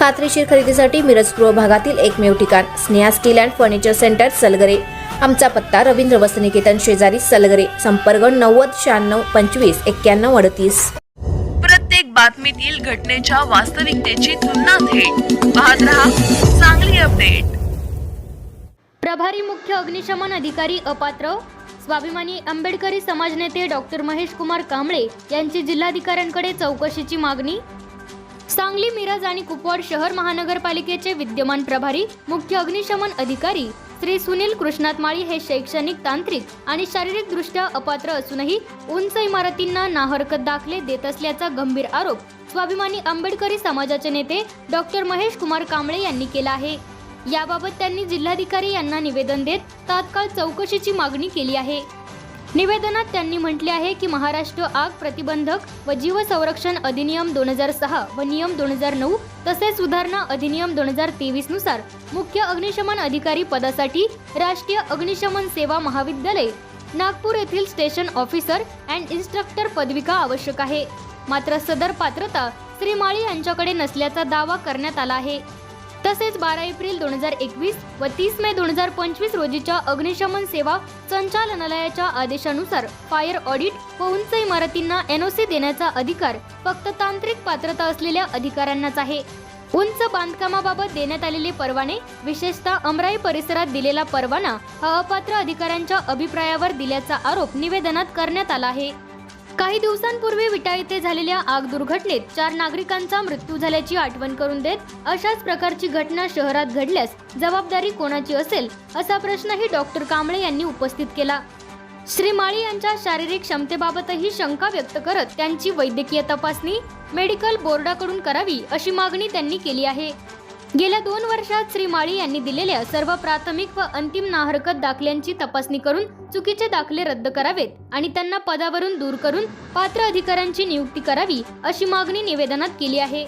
खात्रीशीर खरेदीसाठी मिरज पूर्व भागातील एकमेव ठिकाण Sneha steel and furniture centre Salgare. आमचा पत्ता रवींद्र वसनिकेतन शेजारी सलगरे संपर्क नव्वद शहाण्णव पंचवीस एक्क्याण्णव अडतीस. प्रत्येक बातमीतील घटनेच्या वास्तविकतेची तुलना थेट. पाहत रहा चांगली अपडेट. प्रभारी मुख्य अग्निशमन अधिकारी अपात्र. स्वाभिमानी आंबेडकरी समाज नेते डॉक्टर महेश कुमार कांबळे यांची जिल्हाधिकाऱ्यांकडे चौकशीची मागणी. सांगली मिरज आणि कुपवाड शहर महानगरपालिकेचे विद्यमान प्रभारी मुख्य अग्निशमन अधिकारी श्री सुनील कृष्णात माळी हे शैक्षणिक तांत्रिक आणि शारीरिकदृष्ट्या अपात्र असूनही उंच इमारतींना नाहरकत दाखले देत असल्याचा गंभीर आरोप स्वाभिमानी आंबेडकरी समाजाचे नेते डॉक्टर महेश कुमार कांबळे यांनी केला आहे. याबाबत त्यांनी जिल्हाधिकारी यांना निवेदन देत तात्काळ चौकशीची मागणी केली आहे. निवेदनात त्यांनी म्हटले आहे की महाराष्ट्र आग प्रतिबंधक व जीव संरक्षण अधिनियम दोन हजार सहा व नियम दोन हजार नऊ तसेच सुधारणा अधिनियम दोन हजार तेवीसनुसार मुख्य अग्निशमन अधिकारी पदासाठी राष्ट्रीय अग्निशमन सेवा महाविद्यालय नागपूर येथील स्टेशन ऑफिसर अँड इन्स्ट्रक्टर पदविका आवश्यक आहे. मात्र सदर पात्रता श्रीमाळी यांच्याकडे नसल्याचा दावा करण्यात आला आहे. तसेच बारा एप्रिल दोन हजार एकवीस व तीस मे दोन हजार पंचवीस रोजीच्या अग्निशमन सेवा संचालनालयाच्या आदेशानुसार फायर ऑडिट व उंच इमारतींना एनओसी देण्याचा अधिकार फक्त तांत्रिक पात्रता असलेल्या अधिकाऱ्यांनाच आहे. उंच बांधकामाबाबत देण्यात आलेले परवाने विशेषतः अमराई परिसरात दिलेला परवाना हा अपात्र अधिकाऱ्यांच्या अभिप्रायावर दिल्याचा आरोप निवेदनात करण्यात आला आहे. काही दिवसांपूर्वी विटा येथे झालेल्या आग दुर्घटनेत चार नागरिकांचा मृत्यू झाल्याची आठवण करून देत अशाच प्रकारची घटना शहरात घडल्यास जबाबदारी कोणाची असेल असा प्रश्नही डॉक्टर कांबळे यांनी उपस्थित केला. श्री माळी यांच्या शारीरिक क्षमतेबाबतही शंका व्यक्त करत त्यांची वैद्यकीय तपासणी मेडिकल बोर्डाकडून करावी अशी मागणी त्यांनी केली आहे. गेल्या दोन वर्षात श्री माळी यांनी दिलेल्या सर्व प्राथमिक व अंतिम नाहरकत दाखल्यांची तपासणी करून चुकीचे दाखले रद्द करावेत आणि त्यांना पदावरून दूर करून पात्र अधिकाऱ्यांची नियुक्ती करावी अशी मागणी निवेदनात केली आहे.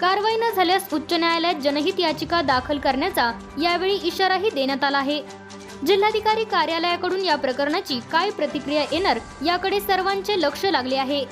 कारवाई न झाल्यास उच्च न्यायालयात जनहित याचिका दाखल करण्याचा यावेळी इशाराही देण्यात आला आहे. जिल्हाधिकारी कार्यालयाकडून या प्रकरणाची काय प्रतिक्रिया येणार याकडे सर्वांचे लक्ष लागले आहे.